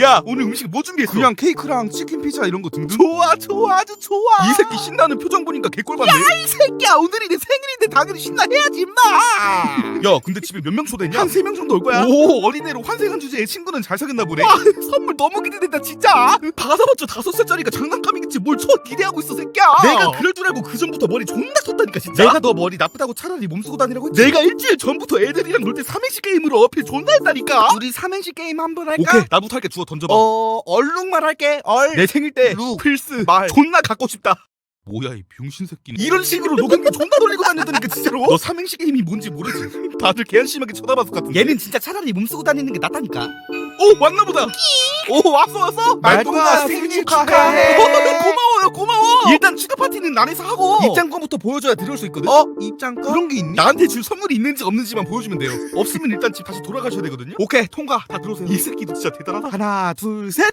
야 오늘 음식 뭐 준비했어? 그냥 케이크랑 치킨 피자 이런 거 등등. 좋아 좋아 아주 좋아 이 새끼 신나는 표정 보니까 개꼴받네 이 새끼야 오늘이 내 생일인데 당연히 신나해야지 임마. 야 근데 집에 몇 명 초대했냐? 한 세 명 정도 올 거야. 오 어린애로 환생한 주제에 친구는 잘 사귀었나 보네 아, 선물 너무 기대된다 진짜. 다 사봤죠 다섯 살짜리가 장난감이 겠지 뭘초 기대하고 있어 새끼야 내가 그럴 줄 알고 그 전부터 머리 존나 썼다니까 진짜 내가 너 머리 나쁘다고 차라리 몸쓰고 다니라고 했지. 내가 일주일 전부터 애들이랑 놀 때 삼행시 게임으로 어필 존나 했다니까 우리 삼행시 게임 한 번 할까? 오케이 나부터 할게 주워 던져봐 어 얼룩말 할게. 얼. 내 생일 때 룩. 필스 말. 존나 갖고 싶다 뭐야 이 병신 새끼. 이런 식으로 녹음기 존나 돌리고 다녔다니까 진짜로 너 삼행시 게임이 뭔지 모르지 다들 개한심하게 쳐다봤을 것 같은데 얘는 진짜 차라리 몸쓰고 다니는 게 낫다니까. 오 왔나 보다 오 왔어 왔어 말동아, 생일 축하해. 일단 축하 파티는 난에서 하고 입장권부터 보여줘야 들어올 수 있거든. 어? 입장권? 그런 게 있니? 나한테 줄 선물이 있는지 없는지만 보여주면 돼요 없으면 일단 집 다시 돌아가셔야 되거든요 오케이 통과. 다 들어오세요 이 새끼도 진짜 대단하다 하나 둘 셋.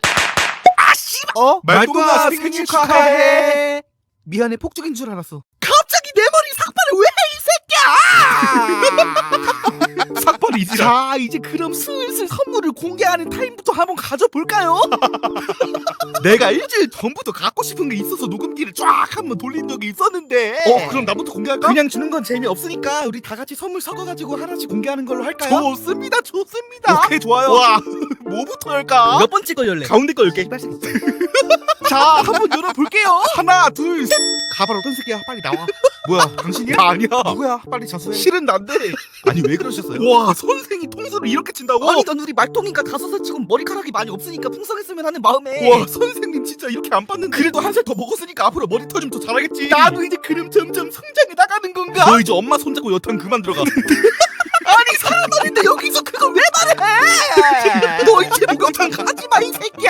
아 씨발. 어? 말동아, 생일 축하해. 미안해 폭죽인 줄 알았어. 갑자기 내 머리 삭발을 왜 해 이 새끼야 삭발이 이지라 자 이제 그럼 슬슬 선물을 공개하는 타임부터 한번 가져볼까요? 내가 일주일 전부터 갖고 싶은 게 있어서 녹음기를 쫙 한번 돌린 적이 있었는데 어, 그럼 나부터 공개할까? 그냥 주는 건 재미없으니까 우리 다 같이 선물 섞어가지고 하나씩 공개하는 걸로 할까요? 좋습니다 좋습니다 오케이 좋아요. 와 뭐부터 할까? 몇 번째 거 열래? 가운데 거 열게 자 한번 열어볼게요. 하나 둘 셋 가발 어떤 새끼야? 빨리 나와. 뭐야 당신이야? 나 아니야 누구야? 빨리 자수해. 실은 난데 아니 왜 그러셨어요? 와 선생이 통수를 이렇게 친다고? 아니 넌 우리 다섯 살 치고 머리카락이 많이 없으니까 풍성했으면 하는 마음에 와 선생님 진짜 이렇게 안 봤는데 그래도 한 살 더 먹었으니까 앞으로 머리털 좀더 잘하겠지 나도 이제 그럼 점점 성장해 나가는 건가? 너 이제 엄마 손잡고 여탕 그만 들어가 아니 사람 말인데 여기서 그걸 왜 말해?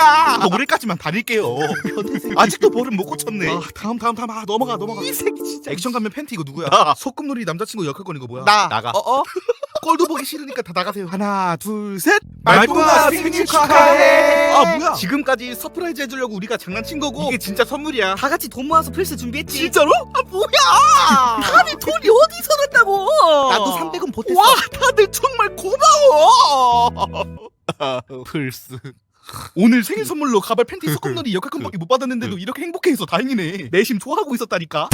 새끼야. 더 올해까지만 다닐게요 아직도 버릇 못 고쳤네 아, 다음 다음 다음 아 넘어가 넘어가. 이 새끼 진짜 액션 가면 팬티 이거 누구야? 나. 소꿉놀이 남자친구 역할권 이거 뭐야? 나. 나가. 어 어? 꼴도 보기 싫으니까 다 나가세요. 하나 둘 셋. 말동아, 생일 축하해. 아 뭐야? 지금까지 서프라이즈 해주려고 우리가 장난친 거고 이게 진짜 선물이야. 다 같이 돈 모아서 필스 준비했지. 진짜로? 아 뭐야? 다들 돈이 어디서 났다고? 나도 300원 보탰어. 와 다들 정말 고마워 플스. 오늘 생일 선물로 가발 팬티 소꿉놀이 역할권밖에 못 받았는데도 이렇게 행복해해서 다행이네. 내심 좋아하고 있었다니까